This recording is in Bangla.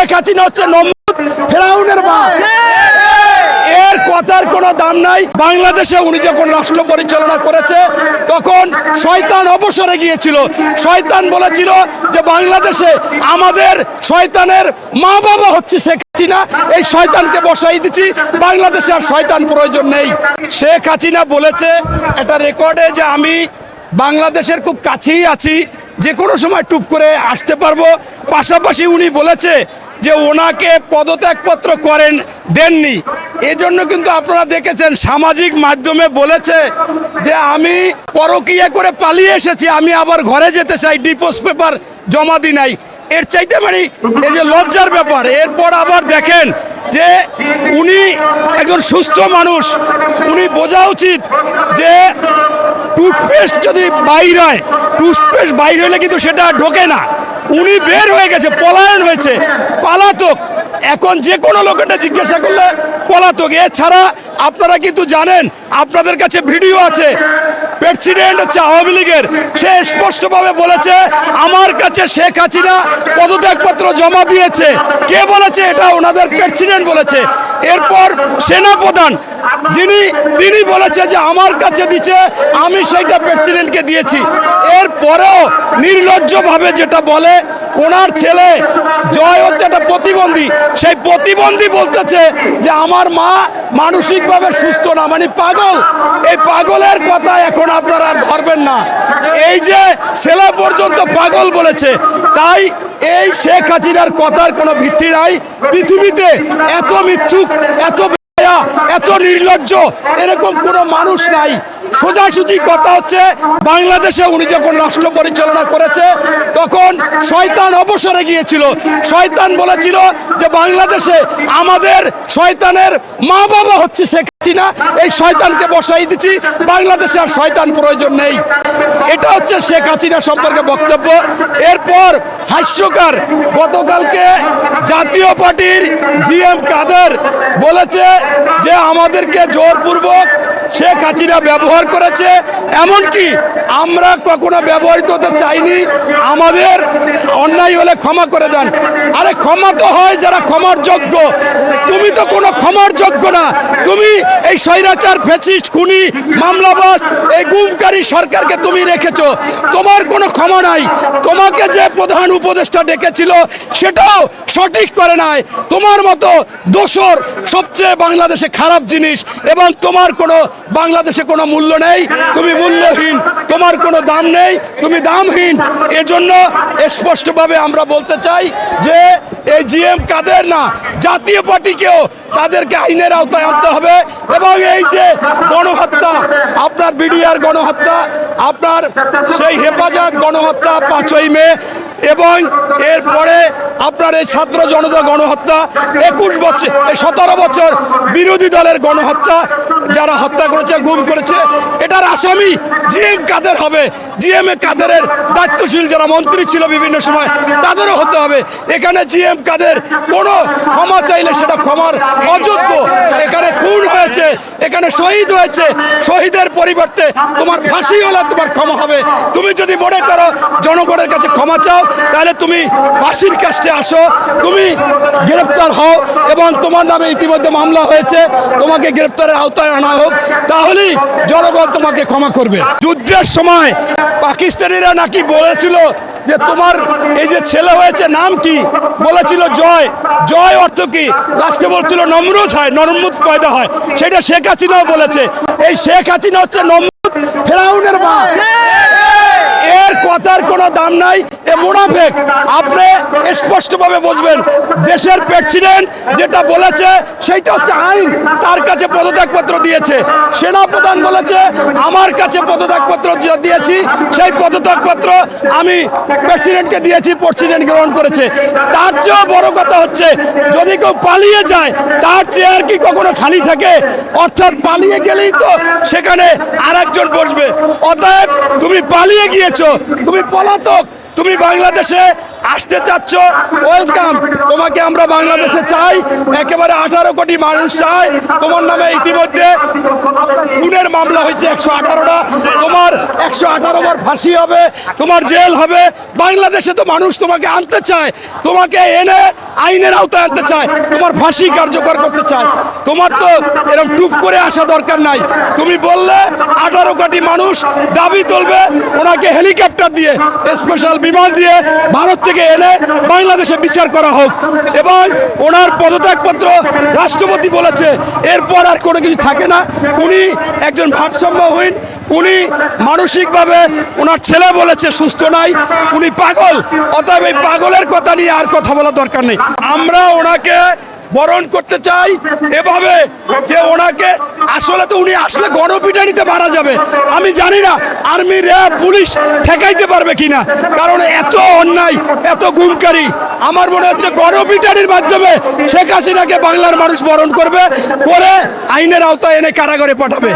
শেখ হাসিনা হচ্ছে নমরুদ ফেরাউনের মা। এর কথার কোনো দাম নাই। বাংলাদেশে উনি যখন রাষ্ট্র পরিচালনা করেছে, তখন শয়তান অবসরে গিয়েছিল। শয়তান বলেছিল যে, বাংলাদেশে আমাদের শয়তানের মা বাবা হচ্ছে শেখ হাসিনা। এই শয়তানকে বসাই দিচ্ছি। বাংলাদেশে আর শয়তান প্রয়োজন নেই। শেখ হাসিনা বলেছে, এটা রেকর্ডে যে আমি বাংলাদেশের খুব কাছেই আছি। যে কোনো সময় টুপ করে আসতে পারব। পাশাপাশি উনি বলেছে যে ওনাকে পদত্যাগপত্র করেন, দেননি। এজন্য কিন্তু আপনারা দেখেছেন, সামাজিক মাধ্যমে বলেছে যে আমি পরকিয়া করে পালিয়ে এসেছি, আমি আবার ঘরে যেতে চাই ডিপোজ পেপার জমা দিই নাই। এর চাইতে মানে এই যে লজ্জার ব্যাপার, এরপর আবার দেখেন যে উনি একজন সুস্থ মানুষ, উনি বোঝা উচিত যে টুথপেস্ট যদি বাইর হয়, টুথপেস্ট বাইর হলে কিন্তু সেটা ঢোকে না। উনি বের হয়ে গেছে, পলায়ন হয়েছে। পালাতক। এখন যে কোনো লোকেটা জিজ্ঞাসা করলে পলাতক। এছাড়া আপনারা কিন্তু জানেন, আপনাদের কাছে ভিডিও আছে। প্রেসিডেন্ট হচ্ছে আওয়ামী লীগের। সে স্পষ্টভাবে বলেছে, আমার কাছে শেখ হাসিনা পদত্যাগপত্র জমা দিয়েছে। কে বলেছে? এটা ওনাদের প্রেসিডেন্ট বলেছে। এরপর সেনাপ্রধান, যিনি, তিনি বলেছে যে, আমার কাছে দিচ্ছে আমি সেইটা প্রেসিডেন্টকে দিয়েছি। এরপরেও নির্লজ্জভাবে যেটা বলে ওনার ছেলে জয় হচ্ছে একটা প্রতিবন্ধী। সেই প্রতিবন্ধী বলতেছে যে আমার মা মানসিকভাবে সুস্থ না মানে পাগল। এই পাগলের কথা এখন আপনারা আর ধরবেন না। এই যে ছেলে পর্যন্ত পাগল বলেছে, তাই এই শেখ হাসিনার কথার কোনো ভিত্তি নাই। পৃথিবীতে এত মিথ্যুক, এত এত নির্লজ্জ, এরকম কোনো মানুষ নাই। সোজাসুজি কথা হচ্ছে, বাংলাদেশে উনি যখন রাষ্ট্র পরিচালনা করেছে, তখন শয়তান অবসরে গিয়েছিল। শয়তান বলেছিল যে, বাংলাদেশে আমাদের শয়তানের মা বাবা হচ্ছে শেখ হাসিনা। এই শয়তানকে বসাই দিচ্ছি। বাংলাদেশে আর শয়তান প্রয়োজন নেই। এটা হচ্ছে শেখ হাসিনা সম্পর্কে বক্তব্য। এরপর হাস্যকার, গতকালকে জাতীয় পার্টির জি এম কাদের বলেছে যে, আমাদেরকে জোরপূর্বক শেখ হাসিনা ব্যবহার করেছে, এমনকি আমরা কখনো ব্যবহৃত হতে চাইনি, আমাদের অন্যায় হলে ক্ষমা করে দেন। আরে ক্ষমা তো হয় যারা ক্ষমার যোগ্য। তুমি তো কোনো ক্ষমার যোগ্য না। তুমি এই স্বৈরাচার ফেসিস্ট খুনি মামলাবাস এই গুমকারী সরকারকে তুমি রেখেছো। তোমার কোনো ক্ষমা নাই। তোমাকে যে প্রধান উপদেষ্টা ডেকেছিল, সেটাও সঠিক করে নাই। তোমার মতো দোসর সবচেয়ে বাংলাদেশে খারাপ জিনিস এবং তোমার কোনো বাংলাদেশে কোনো মূল্য নেই, তুমি মূল্যহীন, তোমার কোনো দাম নেই, তুমি দামহীন। এজন্য স্পষ্টভাবে আমরা বলতে চাই যে এই জিএম কাদের না, জাতীয় পার্টিকেও তাদেরকে আইনের আওতায় আনতে হবে এবং এই যে গণহত্যা, আপনার বিডিআর গণহত্যা, আপনার সেই হেফাজত গণহত্যা পাঁচই মে এবং এরপরে আপনার এই ছাত্র জনতা গণহত্যা, একুশ বছর, এই সতেরো বছর বিরোধী দলের গণহত্যা, যারা হত্যা করেছে, গুম করেছে, এটার আসামি জিএম কাদের হবে? জিএম এ কাদেরের দায়িত্বশীল যারা মন্ত্রী ছিল বিভিন্ন সময়, তাদেরও হতে হবে। এখানে জিএম কাদের কোনো ক্ষমা চাইলে সেটা ক্ষমার অযোগ্য। এখানে খুন হয়েছে, এখানে শহীদ হয়েছে, শহীদের পরিবর্তে তোমার ফাঁসি হলে তোমার ক্ষমা হবে। তুমি যদি মনে করো জনগণের কাছে ক্ষমা চাও, তাহলে তুমি ফাঁসির কাছে আসো। তুমি গ্রেপ্তার হও এবং তোমার নামে ইতিমধ্যে মামলা হয়েছে। তোমাকে গ্রেপ্তারের আওতায় আনা হোক, তাহলেই জনগণ তোমাকে ক্ষমা করবে। যুদ্ধের সময় পাকিস্তানিরা নাকি বলেছিল যে তোমার এই যে ছেলে হয়েছে, নাম কি? বলেছিল জয়। জয় অর্থ কি? লাস্টে বলছিল নমরুদ হয় নরমুদ পয়দা হয়। সেটা শেখ হাসিনাও বলেছে। এই শেখ হাসিনা হচ্ছে নমরুদ ফেরাউনের মা। কথার কোনো দাম নাই। এ মুনাফেক, আপনি স্পষ্টভাবে বুঝবেন দেশের প্রেসিডেন্ট যেটা বলেছে, সেইটা হচ্ছে আইন। তার কাছে পদত্যাগপত্র দিয়েছে। সেনাপ্রধান বলেছে, আমার কাছে পদত্যাগপত্র দিয়েছি, সেই পদত্যাগপত্র আমি প্রেসিডেন্টকে দিয়েছি প্রেসিডেন্ট গ্রহণ করেছে। তার চেয়েও বড় কথা হচ্ছে, যদি কেউ পালিয়ে যায়, তার চেয়ার কি কখনো খালি থাকে? অর্থাৎ পালিয়ে গেলেই তো সেখানে আর একজন বসবে। অতএব তুমি পালিয়ে গিয়েছো, তুমি পলাতক, তুমি বাংলাদেশে আসতে চাচ্ছ ওয়েলকাম তোমাকে আমরা বাংলাদেশে চাই, একেবারে আঠারো কোটি মানুষ চাই তোমার নামে ইতিমধ্যে খুনের মামলা হয়েছে একশো আঠারোটা। তোমার একশো আঠারো বার ফাঁসি হবে, তোমার জেল হবে। বাংলাদেশে তো মানুষ তোমাকে আনতে চায়, তোমাকে এনে আইনের আওতায় আনতে চায়, তোমার ফাঁসি কার্যকর করতে চায়। তোমার তো এরকম টুপ করে আসা দরকার নাই। তুমি বললে আঠারো কোটি মানুষ দাবি তুলবে, ওনাকে হেলিকপ্টার দিয়ে স্পেশাল বিমান দিয়ে, ভারত থেকে এনে বাংলাদেশে বিচার করা হোক। এবং ওনার পদত্যাগপত্র রাষ্ট্রপতি বলেছে, এরপর আর কোনো কিছু থাকে না। উনি একজন ভারসাম্যহীন, উনি মানসিকভাবে ওনার ছেলে বলেছে, সুস্থ নাই, উনি পাগল। অতএব এই পাগলের কথা নিয়ে আর কথা বলার দরকার নেই। আমরা ওনাকে বরণ করতে চাই এভাবে যে ওনাকে আসলে তো উনি আসলে গণপিটানিতে মারা যাবে। আমি জানি না আর্মি, র্যাব, পুলিশ ঠেকাইতে পারবে কিনা। কারণ এত অন্যায়, এত গুমকারী, আমার মনে হচ্ছে গণপিটানির মাধ্যমে শেখ হাসিনাকে বাংলার মানুষ বরণ করবে, করে আইনের আওতায় এনে কারাগারে পাঠাবে।